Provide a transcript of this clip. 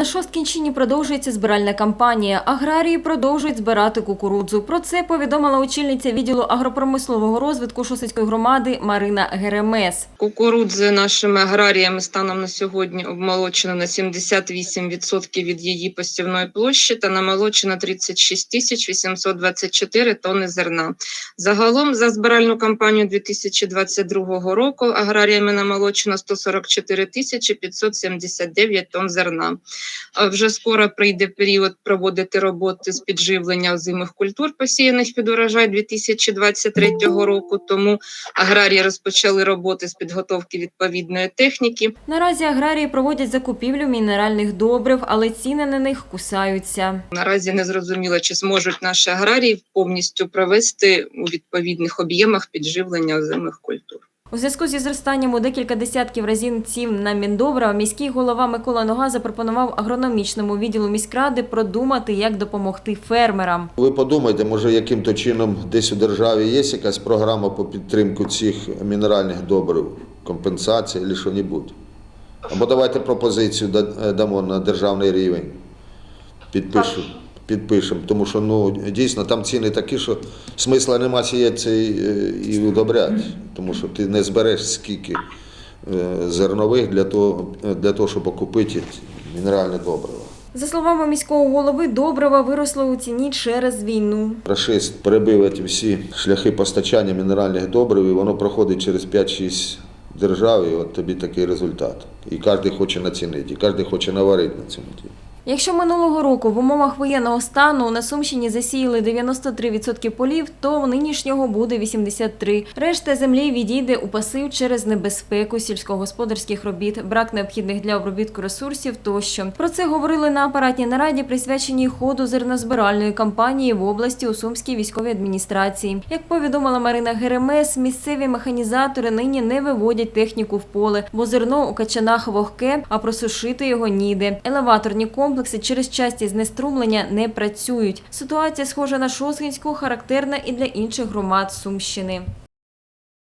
На Шосткінщині продовжується збиральна кампанія. Аграрії продовжують збирати кукурудзу. Про це повідомила очільниця відділу агропромислового розвитку Шосицької громади Марина Геремес. Кукурудзи нашими аграріями станом на сьогодні обмолочено на 78% від її посівної площі та намолочено 36 тисяч 824 тонни зерна. Загалом за збиральну кампанію 2022 року аграріями намолочено 144 тисячі 579 тонн зерна. А Вже скоро прийде період проводити роботи з підживлення озимих культур, посіяних під урожай 2023 року. Тому аграрії розпочали роботи з підготовки відповідної техніки. Наразі аграрії проводять закупівлю мінеральних добрив, але ціни на них кусаються. Наразі не зрозуміло, чи зможуть наші аграрії повністю провести у відповідних об'ємах підживлення озимих культур. У зв'язку зі зростанням у декілька десятків разів цін на міндобрива, міський голова Микола Нога запропонував агрономічному відділу міськради продумати, як допомогти фермерам. Ви подумайте, може, яким-то чином десь у державі є якась програма по підтримку цих мінеральних добрив, компенсація або що-небудь. Або давайте пропозицію дамо на державний рівень. Підпишу, підпишемо. Тому що ну, дійсно там ціни такі, що смисла нема сіяти це і, удобряти. Тому що ти не збереш скільки е, зернових для того, для того, щоб окупити мінеральне добриво. За словами міського голови, добрива виросли у ціні через війну. Рашист перебив ці всі шляхи постачання мінеральних добрив, і воно проходить через 5-6 держав, і от тобі такий результат. І кожен хоче націнити, і кожен хоче наварити на цьому. Якщо минулого року в умовах воєнного стану на Сумщині засіяли 93% полів, то в нинішнього буде 83%. Решта землі відійде у пасив через небезпеку сільськогосподарських робіт, брак необхідних для обробітку ресурсів тощо. Про це говорили на апаратній нараді, присвяченій ходу зернозбиральної кампанії в області у Сумській військовій адміністрації. Як повідомила Марина Геремес, місцеві механізатори нині не виводять техніку в поле, бо зерно у качанах вогке, а просушити його ніде. Елеваторні комплекси через часті знеструмлення не працюють. Ситуація схожа на Шосгинську, характерна і для інших громад Сумщини.